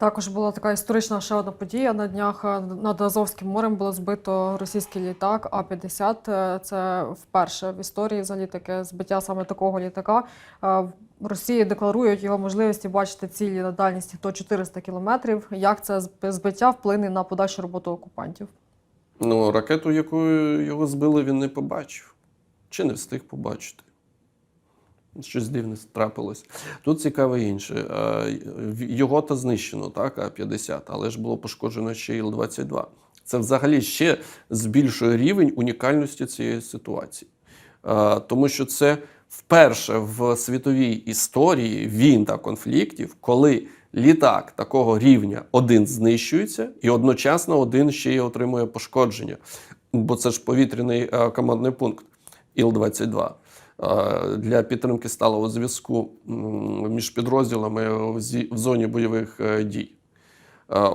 Також була така історична ще одна подія. На днях е, над Азовським морем було збито російський літак А-50. Е, Це вперше в історії взагалі таке збиття саме такого літака. Е, В Росії декларують його можливості бачити цілі на дальності до 400 кілометрів. Як це збиття вплине на подальшу роботу окупантів? Ну, ракету, якою його збили, він не побачив. Чи не встиг побачити. Щось дивне трапилось. Тут цікаве інше. Е, Його то знищено, так, А-50, але ж було пошкоджено ще Іл-22. Це взагалі ще збільшує рівень унікальності цієї ситуації. Е, Тому що це вперше в світовій історії війн та конфліктів, коли літак такого рівня один знищується, і одночасно один ще й отримує пошкодження. Бо це ж повітряний е, командний пункт Іл-22 е, для підтримки сталого зв'язку між підрозділами в зоні бойових е, дій.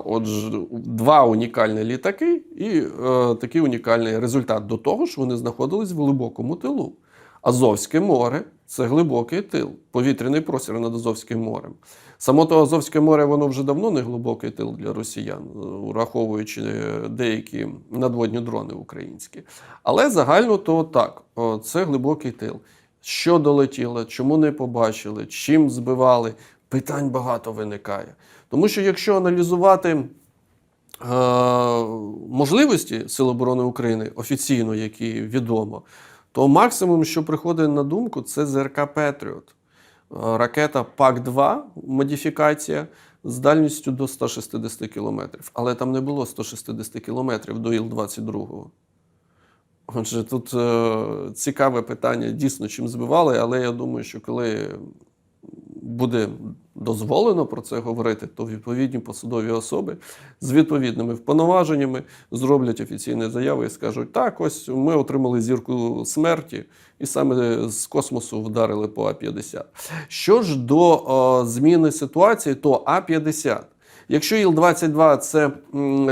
Отже, два унікальні літаки і е, такий унікальний результат до того, що вони знаходились в глибокому тилу. Азовське море це глибокий тил, повітряний простір над Азовським морем. Само то Азовське море воно вже давно не глибокий тил для росіян, враховуючи деякі надводні дрони українські. Але загально то так, це глибокий тил. Що долетіло, чому не побачили, чим збивали, питань багато виникає. Тому що якщо аналізувати е, можливості Сил оборони України офіційно, які відомо, то максимум, що приходить на думку, це ЗРК Петріот. Е, Ракета ПАК-2, модифікація з дальністю до 160 км. Але там не було 160 км до Іл-22. Отже, тут е, цікаве питання, дійсно, чим збивали, але я думаю, що коли буде дозволено про це говорити, то відповідні посадові особи з відповідними повноваженнями зроблять офіційні заяви і скажуть: так, ось ми отримали зірку смерті, і саме з космосу вдарили по А-50. Що ж до е, зміни ситуації, то А-50. Якщо Іл-22 це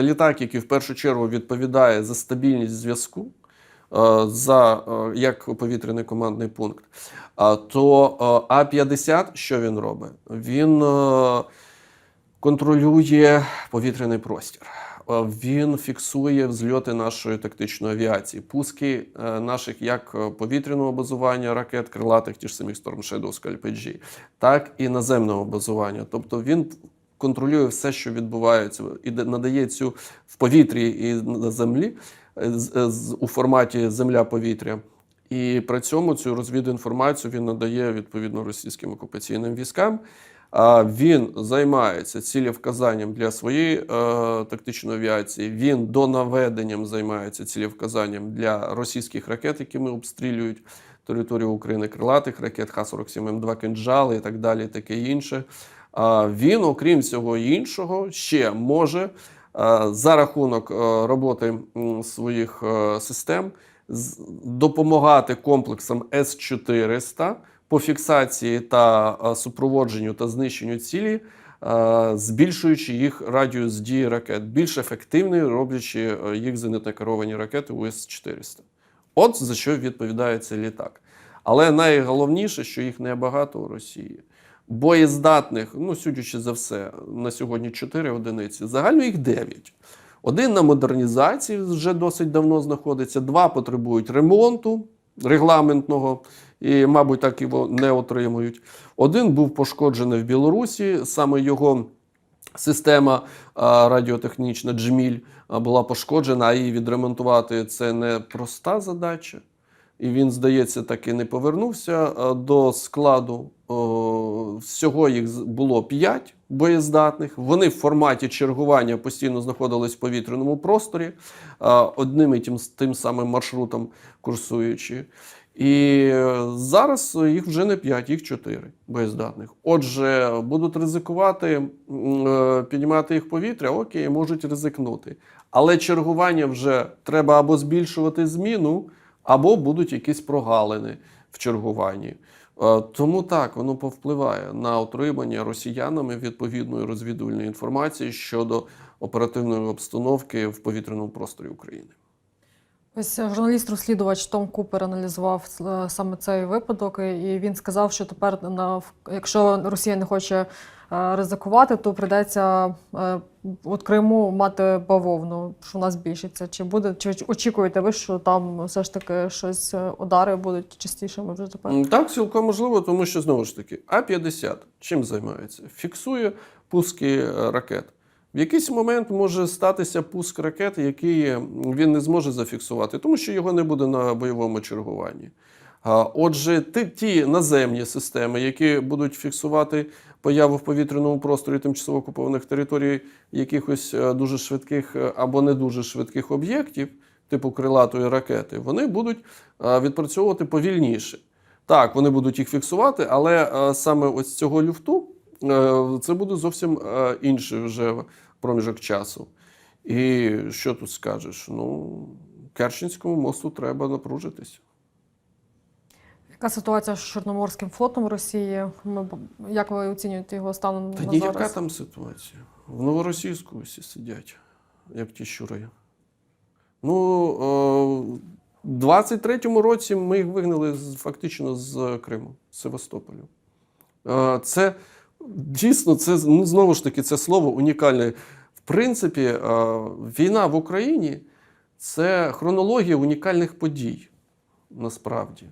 літак, який в першу чергу відповідає за стабільність зв'язку, за е, як повітряний командний пункт, то е, А-50 що він робить? Він е, контролює повітряний простір. Е, Він фіксує взльоти нашої тактичної авіації, пуски е, наших як е, повітряного базування ракет, крилатих, ті ж самих Storm Shadow, Scalp-G, так і наземного базування. Тобто він контролює все, що відбувається, і надає цю в повітрі і на землі е, з- у форматі земля-повітря. І при цьому цю розвідінформацію він надає відповідно російським окупаційним військам. А він займається цілевказанням для своєї е, тактичної авіації. Він до наведенням займається цілевказанням для російських ракет, якими обстрілюють територію України, крилатих ракет, Х-47, М2 «Кинджали» і так далі, таке інше. Він, окрім всього іншого, ще може е, за рахунок е, роботи своїх е, систем допомагати комплексам С-400 по фіксації та супроводженню та знищенню цілі, збільшуючи їх радіус дії ракет, більш ефективною, роблячи їх зенитно керовані ракети УС-400. От за що відповідає цей літак. Але найголовніше, що їх небагато у Росії. Боєздатних, ну судячи за все, на сьогодні 4 одиниці, загально їх 9. Один на модернізації вже досить давно знаходиться, два потребують ремонту регламентного і, мабуть, так його не отримують. Один був пошкоджений в Білорусі, саме його система радіотехнічна Джміль була пошкоджена, а її відремонтувати це не проста задача. І він, здається, таки не повернувся до складу. Всього їх було 5 боєздатних. Вони в форматі чергування постійно знаходились в повітряному просторі, одним і тим, тим самим маршрутом курсуючи. І е, зараз їх вже не 5, їх 4 боєздатних. Отже, будуть ризикувати е, піднімати їх повітря, окей, можуть ризикнути. Але чергування вже треба або збільшувати зміну, або будуть якісь прогалини в чергуванні. Е, Тому так воно повпливає на отримання росіянами відповідної розвідувальної інформації щодо оперативної обстановки в повітряному просторі України. Ось е, журналіст-розслідувач Том Купер аналізував е, саме цей випадок, і він сказав, що тепер, на, якщо Росія не хоче ризикувати, то прийдеться е, от Криму мати бавовну, що у нас збільшиться. Чи буде, чи очікуєте ви, що там все ж таки щось е, удари будуть частішими вже тепер? Так, цілком можливо, тому що знову ж таки, А-50 чим займається? Фіксує пуски е, ракет. В якийсь момент може статися пуск ракет, який він не зможе зафіксувати, тому що його не буде на бойовому чергуванні. Отже, ті, наземні системи, які будуть фіксувати появу в повітряному просторі тимчасово окупованих територій якихось е, дуже швидких е, або не дуже швидких об'єктів, типу крилатої ракети, вони будуть е, відпрацьовувати повільніше. Так, вони будуть їх фіксувати, але саме ось цього люфту це буде зовсім інший вже проміжок часу. І що тут скажеш? Ну, Керченському мосту треба напружитись. Яка ситуація з Чорноморським флотом Росії? Ми, як ви оцінюєте його стан Та на зараз? там ситуація. В Новоросійську усі сидять, як ті щури. Ну, е, в 23-му році ми їх вигнали фактично з Криму, з Севастополю. Е, Це дійсно, це ну, знову ж таки, це слово унікальне. В принципі, е, війна в Україні це хронологія унікальних подій, насправді.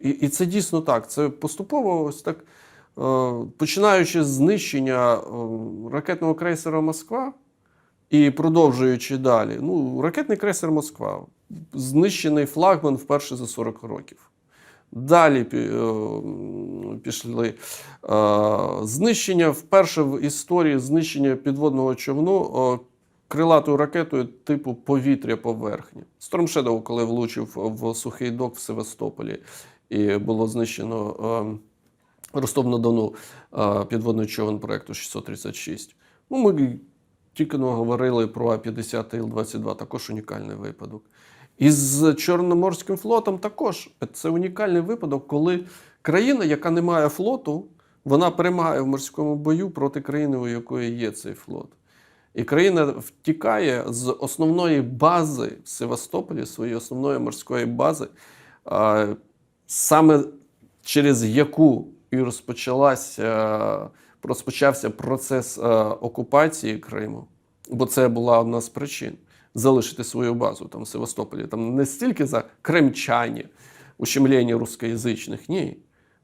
І, і це дійсно так. Це поступово ось так. Е, Починаючи з знищення е, ракетного крейсера Москва і продовжуючи далі, ну, ракетний крейсер Москва знищений флагман вперше за 40 років. Далі е, пішли знищення вперше в історії знищення підводного човну крилатою ракетою типу повітря поверхні. Storm коли влучив в сухий док в Севастополі, і було знищено. е, Ростов-на-Дону е, підводний човен проекту 636. Ну, ми тільки но говорили про А-50 Іл-22, також унікальний випадок. І з Чорноморським флотом також це унікальний випадок, коли країна, яка не має флоту, вона перемагає в морському бою проти країни, у якої є цей флот. І країна втікає з основної бази в Севастополі, своєї основної морської бази, а, саме через яку і розпочалася, розпочався процес е, окупації Криму, бо це була одна з причин залишити свою базу там в Севастополі. Там не стільки за кримчані, ущемлення рускоязичних, ні.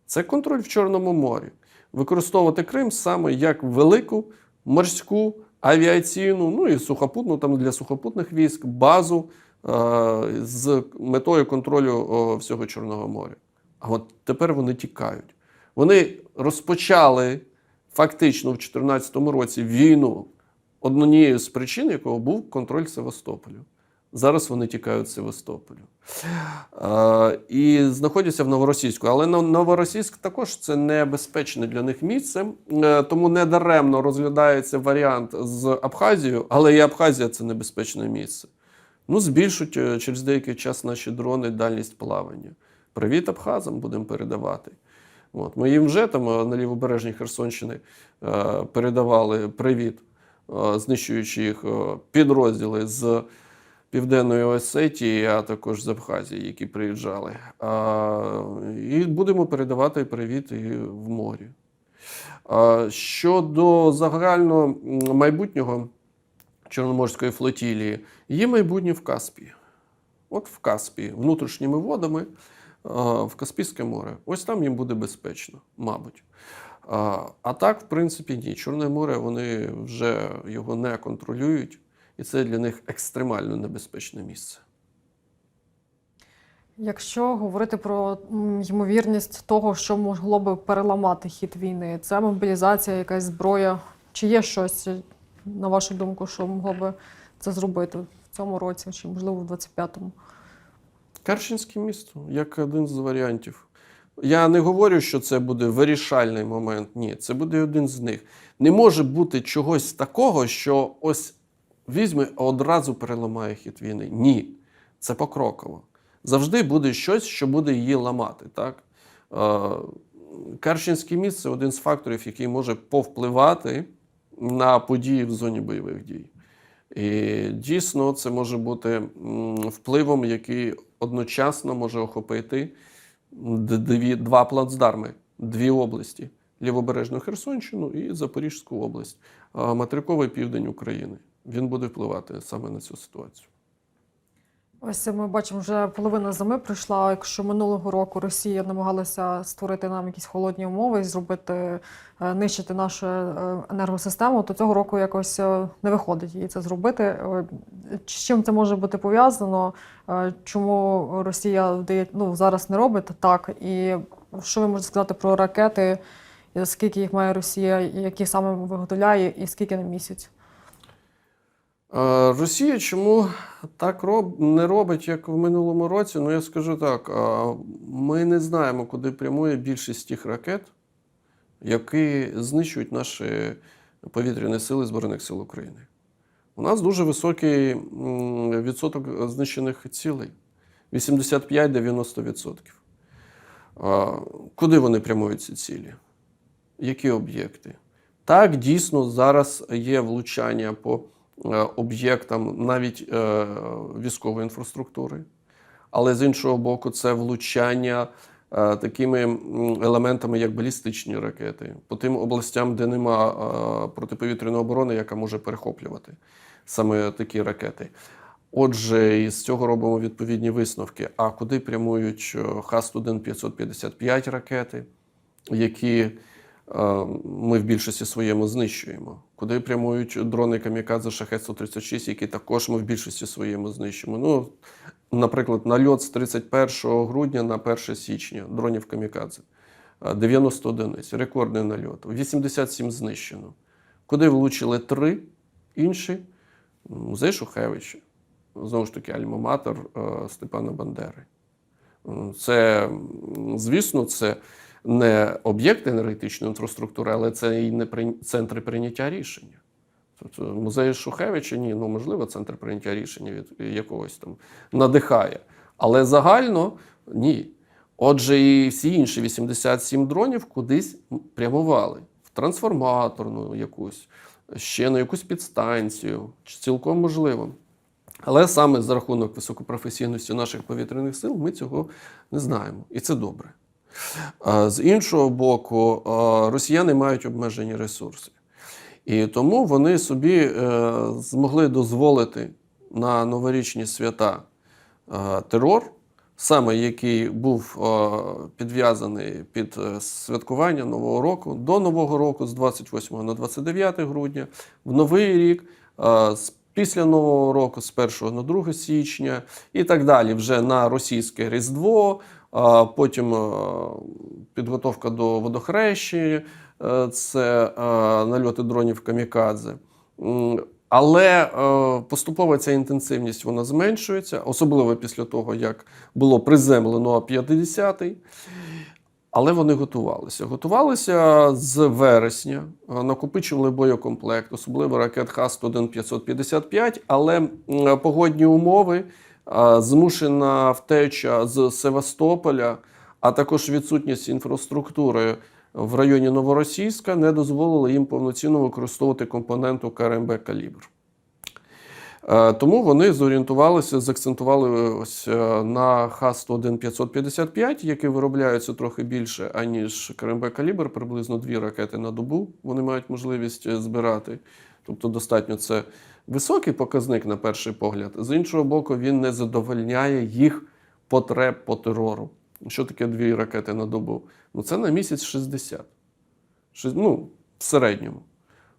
Це контроль в Чорному морі. Використовувати Крим саме як велику морську, авіаційну, ну і сухопутну там для сухопутних військ базу з метою контролю всього Чорного моря. А от тепер вони тікають. Вони розпочали фактично в 2014 році війну, однією з причин якого був контроль Севастополю. Зараз вони тікають з Севастополю. Е, і знаходяться в Новоросійську. Але Нов- Новоросійськ також це небезпечне для них місце, е, тому недаремно розглядається варіант з Абхазією, але і Абхазія це небезпечне місце. Ну, збільшуть е, через деякий час наші дрони дальність плавання. Привіт Абхазам будемо передавати. От. Ми їм вже там е, на лівобережній Херсонщини е, передавали привіт, знищуючи їх підрозділи з Південної Осетії, а також з Абхазії, які приїжджали. І будемо передавати привіт і в морі. Щодо загального майбутнього Чорноморської флотілії, є майбутнє в Каспії. От в Каспії, внутрішніми водами, в Каспійське море. Ось там їм буде безпечно, мабуть. А так, в принципі, ні. Чорне море вони вже його не контролюють, і це для них екстремально небезпечне місце. Якщо говорити про ймовірність того, що могло би переламати хід війни, це мобілізація, якась зброя. Чи є щось, на вашу думку, що могло би це зробити цьому році, чи можливо в 25-му? Керченське місто як один з варіантів. Я не говорю, що це буде вирішальний момент. Ні, це буде один з них. Не може бути чогось такого, що ось візьме і одразу переламає хід війни. Ні, це покроково. Завжди буде щось, що буде її ламати. Так? Е, Керченське місце один з факторів, який може повпливати на події в зоні бойових дій. І дійсно це може бути впливом, який одночасно може охопити дві, два плацдарми, дві області Лівобережну Херсонщину і Запорізьку область, материковий південь України. Він буде впливати саме на цю ситуацію. Ось ми бачимо, вже половина зими пройшла. Якщо минулого року Росія намагалася створити нам якісь холодні умови і зробити е, нищити нашу е, енергосистему, то цього року якось е, не виходить їй це зробити. З чим це може бути пов'язано? Чому Росія ну зараз не робить так? І що ви можете сказати про ракети? Скільки їх має Росія, які саме виготовляє, і скільки на місяць? Росія чому так роб... не робить, як в минулому році? Ну, я скажу так: ми не знаємо, куди прямує більшість тих ракет, які знищують наші повітряні сили Збройних сил України. У нас дуже високий відсоток знищених цілей 85-90%. Е, Куди вони прямують ці цілі? Які об'єкти? Так, дійсно, зараз є влучання по об'єктам навіть е, військової інфраструктури. Але з іншого боку, це влучання е, такими елементами, як балістичні ракети, по тим областям, де нема е, протиповітряної оборони, яка може перехоплювати саме такі ракети. Отже, із цього робимо відповідні висновки. А куди прямують е, Х-1 ракети, які е, ми в більшості своєму знищуємо? Куди прямують дрони Камікадзе Шахет-136, які також ми в більшості своєму знищуємо? Ну, наприклад, нальот з 31 грудня на 1 січня дронів Камікадзе. Е, 90 одиниць, рекордний нальот. 87 знищено. Куди влучили три інші? Музей Шухевича. Знову ж таки, альма-матер е, Степана Бандери. Це, звісно, це не об'єкт енергетичної інфраструктури, але це і не при- центри прийняття рішення. Тобто музей Шухевича, ні, ну можливо, центр прийняття рішення від якогось там надихає. Але загально ні. Отже, і всі інші 87 дронів кудись прямували в трансформаторну якусь, ще на якусь підстанцію, цілком можливо. Але саме за рахунок високопрофесійності наших повітряних сил ми цього не знаємо. І це добре. З іншого боку, росіяни мають обмежені ресурси. І тому вони собі е, змогли дозволити на новорічні свята е, терор, саме який був е, підв'язаний під святкування Нового року до Нового року з 28 на 29 грудня, в Новий рік, після Нового року, з 1 на 2 січня, і так далі, вже на російське Різдво, потім е, підготовка до водохрещі, е, це е, нальоти дронів камікадзе. Але поступово ця інтенсивність вона зменшується, особливо після того, як було приземлено А-50. Але вони готувалися. Готувалися з вересня, накопичували боєкомплект, особливо ракет Х-101-555, але погодні умови, змушена втеча з Севастополя, а також відсутність інфраструктури в районі Новоросійська не дозволили їм повноцінно використовувати компоненту КРМБ Калібр. Е, Тому вони зорієнтувалися, заакцентували ось е, на Х-101-555, які виробляються трохи більше, аніж КРМБ «Калібр», приблизно дві ракети на добу вони мають можливість е, збирати. Тобто достатньо це високий показник на перший погляд. З іншого боку, він не задовольняє їх потреб по терору. Що таке дві ракети на добу? Ну це на місяць 60. Ну, в середньому.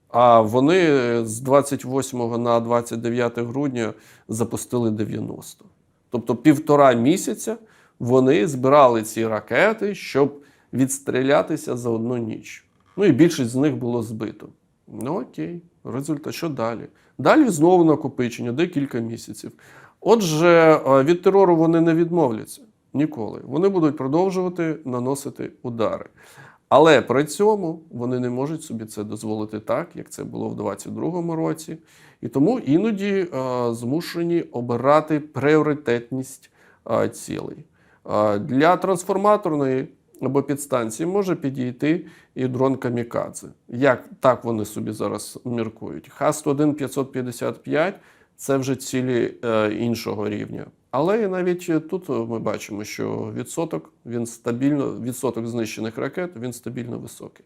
А вони з 28 на 29 грудня запустили 90. Тобто півтора місяця вони збирали ці ракети, щоб відстрілятися за одну ніч. Ну і більшість з них було збито. Ну окей, результат, що далі? Далі знову накопичення, декілька місяців. Отже, е, від терору вони не відмовляться ніколи. Вони будуть продовжувати наносити удари. Але при цьому вони не можуть собі це дозволити так, як це було в 2022 році. І тому іноді е, змушені обирати пріоритетність е, цілей. Е, для трансформаторної або підстанції може підійти і дрон Камікадзе. Як так вони собі зараз міркують? Х-101-555 це вже цілі е, іншого рівня. Але і навіть тут ми бачимо, що відсоток він стабільно, відсоток знищених ракет він стабільно високий.